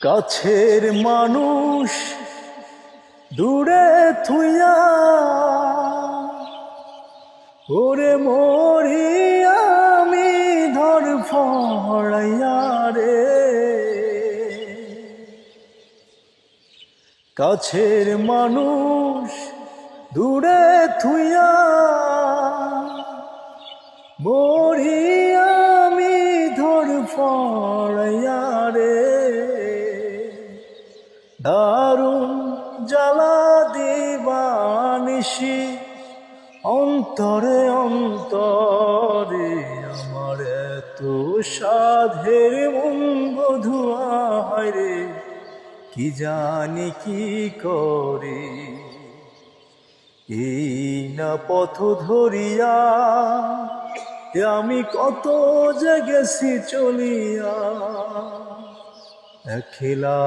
কাছের মানুষ দূরে থুইয়া ওরে মরি আমি ধর ফড়াইয়া রে। কাছের মানুষ দূরে থুইয়া মরি আমি ধর ফড়াইয়া দারুণ জ্বালা দিবানিসি অন্তরে অন্তরে আমার এত সাধের মন বধুয়া রে, কি জানি কি করে? এই না পথ ধরিয়া আমি কত যে গেছি চলিয়া খেলা